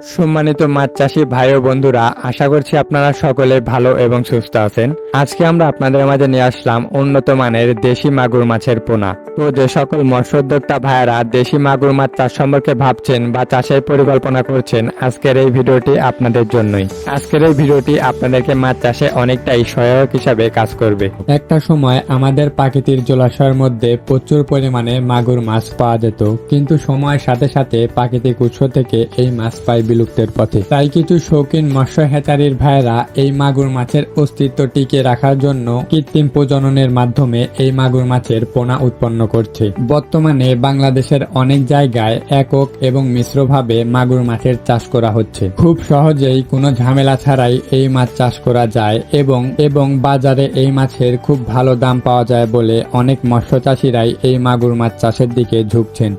সম্মানিত মাছ চাষি ভাই ও বন্ধুরা, আশা করছি আপনারা সকলে ভালো এবং সুস্থ আছেন। আজকে আমরা আপনাদের মাঝে নিয়ে আসলাম উন্নত মানের দেশি মাগুর মাছের পোনা। তো যে সকল মৎস্যোদ্যোক্তা ভাইয়েরা দেশি মাগুর মাছ চাষ সম্পর্কে ভাবছেন বা চাষের পরিকল্পনা করছেন, আজকের এই ভিডিওটি আপনাদের জন্যই। আজকের এই ভিডিওটি আপনাদেরকে মাছ চাষে অনেকটাই সহায়ক হিসাবে কাজ করবে। একটা সময় আমাদের প্রাকৃতিক জলাশয়ের মধ্যে প্রচুর পরিমাণে মাগুর মাছ পাওয়া যেত, কিন্তু সময়ের সাথে সাথে প্রাকৃতিক উৎস থেকে এই মাছ পায় বিলুপ্তের পথে। তাই কিছু শৌখিন মৎস্য হেচারির ভাইয়েরা এই মাগুর মাছের অস্তিত্ব টিকে রাখার জন্য কৃত্রিম প্রজননের মাধ্যমে এই মাগুর মাছের পোনা উৎপন্ন করছে। বর্তমানে বাংলাদেশের অনেক জায়গায় একক এবং মিশ্রভাবে মাগুর মাছের চাষ করা হচ্ছে। খুব সহজেই কোনো ঝামেলা ছাড়াই এই মাছ চাষ করা যায় এবং এবং বাজারে এই মাছের খুব ভালো দাম পাওয়া যায় বলে অনেক মৎস্য চাষিরাই এই মাগুর মাছ চাষের দিকে ঝুঁকছেন।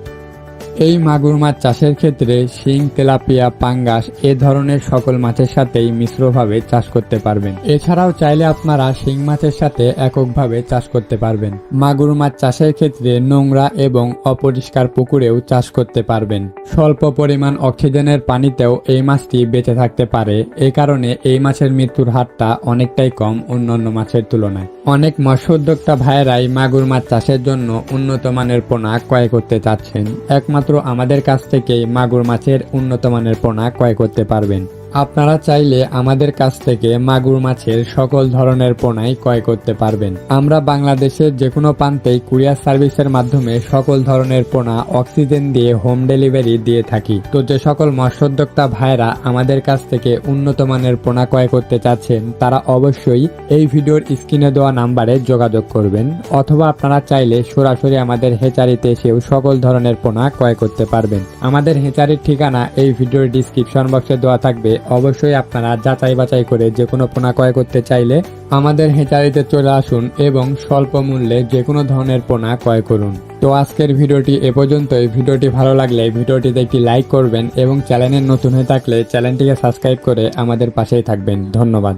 এই মাগুর মাছ চাষের ক্ষেত্রে শিং, তেলাপিয়া, পাঙ্গাস এ ধরনের সকল মাছের সাথেই মিশ্রভাবে চাষ করতে পারবেন। এছাড়াও চাইলে আপনারা শিং মাছের সাথে এককভাবে চাষ করতে পারবেন। মাগুর মাছ চাষের ক্ষেত্রে নোংরা এবং অপরিষ্কার পুকুরেও চাষ করতে পারবেন। স্বল্প পরিমাণ অক্সিজেনের পানিতেও এই মাছটি বেঁচে থাকতে পারে। এ কারণে এই মাছের মৃত্যুর হারটা অনেকটাই কম অন্যান্য মাছের তুলনায়। অনেক মৎস্য উদ্যোক্তা ভাইয়েরাই মাগুর মাছ চাষের জন্য উন্নত মানের পোনা ক্রয় করতে চাচ্ছেন। একমাত্র আমাদের কাছ থেকে মাগুর মাছের উন্নত মানের পোনা ক্রয় করতে পারবেন। আপনারা চাইলে আমাদের কাছ থেকে মাগুর মাছের সকল ধরনের পোনাই ক্রয় করতে পারবেন। আমরা বাংলাদেশের যে কোনো প্রান্তেই কুরিয়ার সার্ভিসের মাধ্যমে সকল ধরনের পোনা অক্সিজেন দিয়ে হোম ডেলিভারি দিয়ে থাকি। তো যে সকল মৎস্যোদ্যোক্তা ভাইরা আমাদের কাছ থেকে উন্নত মানের পোনা ক্রয় করতে চাচ্ছেন, তারা অবশ্যই এই ভিডিওর স্ক্রিনে দেওয়া নাম্বারে যোগাযোগ করবেন, অথবা আপনারা চাইলে সরাসরি আমাদের হেচারিতে এসেও সকল ধরনের পোনা ক্রয় করতে পারবেন। আমাদের হেচারির ঠিকানা এই ভিডিওর ডিসক্রিপশন বক্সে দেওয়া থাকবে। অবশ্যই আপনারা যাচাই বাছাই করে যে কোনো পোনা ক্রয় করতে চাইলে আমাদের হেচারিতে চলে আসুন এবং স্বল্প মূল্যে যে কোনো ধরনের পোনা ক্রয় করুন। তো আজকের ভিডিওটি এ পর্যন্তই। ভিডিওটি ভালো লাগলে ভিডিওটিতে একটি লাইক করবেন এবং চ্যানেলের নতুন হয়ে থাকলে চ্যানেলটিকে সাবস্ক্রাইব করে আমাদের পাশেই থাকবেন। ধন্যবাদ।